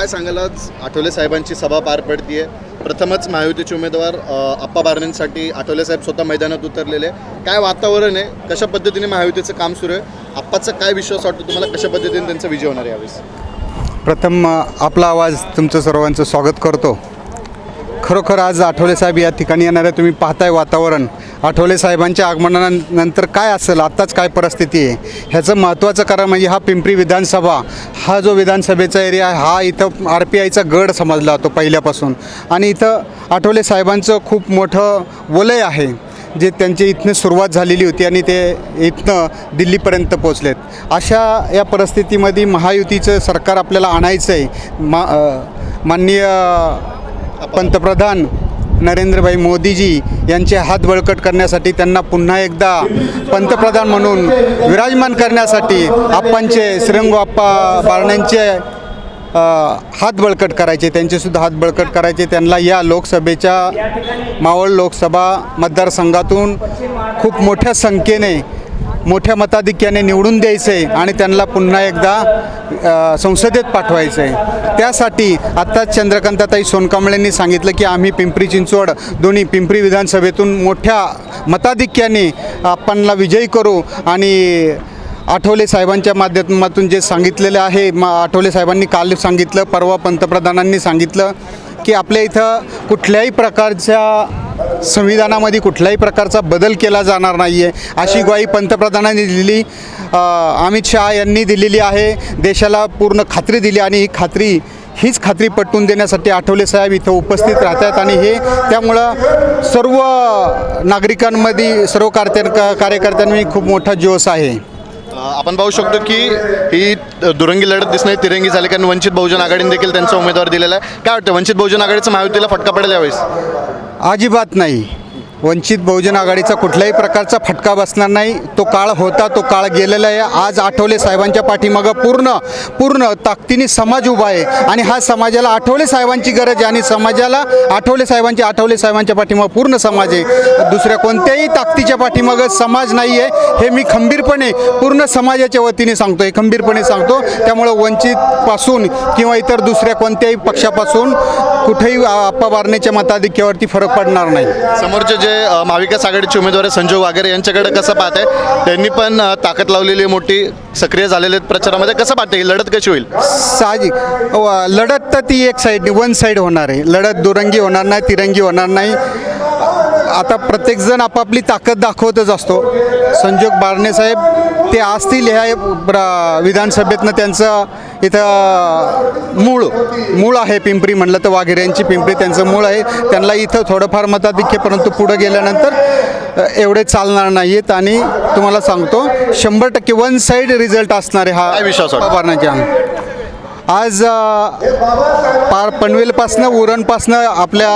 काय सांगाल आज? आठवले साहेबांची सभा पार पडतीये. प्रथमच महायुतीचे उमेदवार अ, आप्पा बारणेंसाठी आठवले साहेब स्वतः मैदानात उतरलेले. आहे. काय वातावरण आहे? कशा पद्धतीने महायुतीचं काम सुरू आहे? आप्पाचा काय विश्वास वाटतो तुम्हाला? कशा पद्धतीने त्यांचा विजय होणार आहे यावेळेस? प्रथम अ, आपला आवाज तुमचं सर्वांचं स्वागत करतो. खरोखर आज आठवले साहेब या ठिकाणी येणाऱ्या तुम्ही पाहताय वातावरण. आठवले साहेबांच्या आगमनानंतर काय असेल आत्ताच काय परिस्थिती आहे? ह्याचं महत्त्वाचं कारण म्हणजे हा पिंपरी विधानसभा हा जो विधानसभेचा एरिया आहे हा इथं आर पी आयचा गड समजला जातो पहिल्यापासून. आणि इथं आठवले साहेबांचं खूप मोठं वलय आहे जे त्यांची इथनं सुरुवात झालेली होती आणि ते इथनं दिल्लीपर्यंत पोचलेत अशा या परिस्थितीमध्ये महायुतीचं सरकार आपल्याला आणायचं आहे मा माननीय पंतप्रधान नरेंद्रभाई मोदीजी यांचे हात बळकट करण्यासाठी त्यांना पुन्हा एकदा पंतप्रधान म्हणून विराजमान करण्यासाठी आप्पांचे श्रीरंग आप्पा बारणेंचे हात बळकट करायचे त्यांचेसुद्धा हात बळकट करायचे. त्यांना या लोकसभेच्या मावळ लोकसभा मतदारसंघातून खूप मोठ्या संख्येने मोठ्या मताधिक्याने निवडून द्यायचं आहे आणि त्यांना पुन्हा एकदा संसदेत पाठवायचं. आहे त्यासाठी आत्ताच चंद्रकांताताई सोनकांबळेंनी सांगितलं की आम्ही पिंपरी चिंचवड दोन्ही पिंपरी विधानसभेतून मोठ्या मताधिक्याने आपणला विजयी करू आणि आठवले साहेबांच्या माध्यमातून जे सांगितलेलं आहे मा आठवले साहेबांनी काल सांगितलं परवा पंतप्रधानांनी सांगितलं की आपल्या इथं कुठल्याही प्रकारच्या संविधानामध्ये कुठल्याही प्रकारचा बदल केला जाणार नाही आहे अशी ग्वाही पंतप्रधानांनी दिलेली अमित शहा यांनी दिलेली आहे. देशाला पूर्ण खात्री दिली आणि ही खात्री हीच खात्री पटवून देण्यासाठी आठवले साहेब इथं उपस्थित राहतात आणि हे त्यामुळं सर्व नागरिकांमध्ये सर्व कार्य कार्यकर्त्यांनी खूप मोठा जोश आहे. आपण पाहू शकतो की ही दुरंगी लढत दिसणे तिरंगी झाली कारण वंचित बहुजन आघाडीने देखील त्यांचा उमेदवार दिलेला आहे. काय वाटतं वंचित बहुजन आघाडीचं महायुतीला फटका पडेल यावेळेस? अजिबात नाही. वंचित बहुजन आघाडीचा कुठल्याही प्रकारचा फटका बसणार नाही. तो काळ होता तो काळ गेलेला आहे. आज आठवले साहेबांच्या पाठीमागं पूर्ण पूर्ण ताकदीने समाज उभा आहे. आणि हा समाजाला आठवले साहेबांची गरज आहे आणि समाजाला आठवले साहेबांची आठवले साहेबांच्या पाठीमागं पूर्ण समाज आहे. दुसऱ्या कोणत्याही ताकदीच्या पाठीमागं समाज नाही आहे हे मी खंबीरपणे पूर्ण समाजाच्या वतीने सांगतो हे खंबीरपणे सांगतो. त्यामुळं वंचितपासून किंवा इतर दुसऱ्या कोणत्याही पक्षापासून कुठेही आप्पा बारणेच्या मताधिक्यावरती फरक पडणार नाही. समोरचे जे म्हणजे, जे महाविकास आघाडीचे उमेदवार आहे संजय वागेरे यांच्याकडे कसं पाहते त्यांनी पण ताकद लावलेली मोठी सक्रिय झालेले आहेत प्रचारामध्ये. कसं पाहते ही लढत कशी होईल? साहजिक. लढत तर ती एक साईड वन साईड होणार आहे. लढत दुरंगी होणार नाही तिरंगी होणार नाही. आता प्रत्येकजण आपापली ताकद दाखवतच असतो. संजोग बारणे साहेब ते असतील ह्या विधानसभेतनं त्यांचं इथं मूळ मूळ आहे पिंपरी म्हणलं तर वाघेरे यांची पिंपरी त्यांचं मूळ आहे. त्यांना इथं थोडंफार मताधिक्य परंतु पुढं गेल्यानंतर एवढे चालणार नाही आहेत आणि तुम्हाला सांगतो शंभर टक्के वन साईड रिझल्ट असणार आहे हा विश्वास वाटतो? आज पार पनवेलपासनं उरणपासनं आपल्या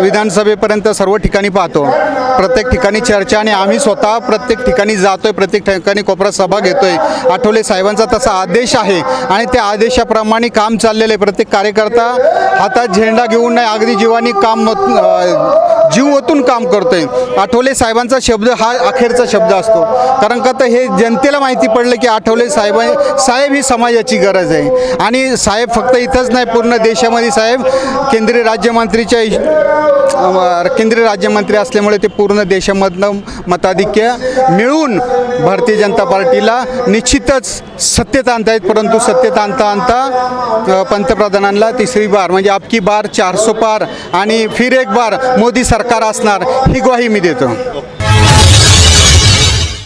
विधानसभेपर्यंत सर्व ठिकाणी पाहतो. प्रत्येक ठिकाणी चर्चा आणि आम्ही स्वतः प्रत्येक ठिकाणी जातो आहे प्रत्येक ठिकाणी कोपरा सभा घेतो आहे आठवले साहेबांचा तसा आदेश आहे आणि त्या आदेशाप्रमाणे काम चाललेलं आहे. प्रत्येक कार्यकर्ता हातात झेंडा घेऊन नाही अगदी जीवानी काम मत- जीव ओतून काम करतोय. आठवले साहेबांचा शब्द हा अखेरचा शब्द असतो. कारण का तर हे जनतेला माहिती पडलं की आठवले साहेब साहेब ही समाजाची गरज आहे. आणि साहेब फक्त इथंच नाही पूर्ण देशामध्ये साहेब केंद्रीय राज्यमंत्रीच्या केंद्रीय राज्यमंत्री असल्यामुळे ते पूर्ण देशामधनं मताधिक्य मिळून भारतीय जनता पार्टीला निश्चितच सत्तेत आणतायत परंतु सत्तेत आणता आणता पंतप्रधानांना तिसरी बार म्हणजे आपकी बार चारसो पार आणि फिर एक बार मोदी सरकार असणार ही ग्वाही मी देतो.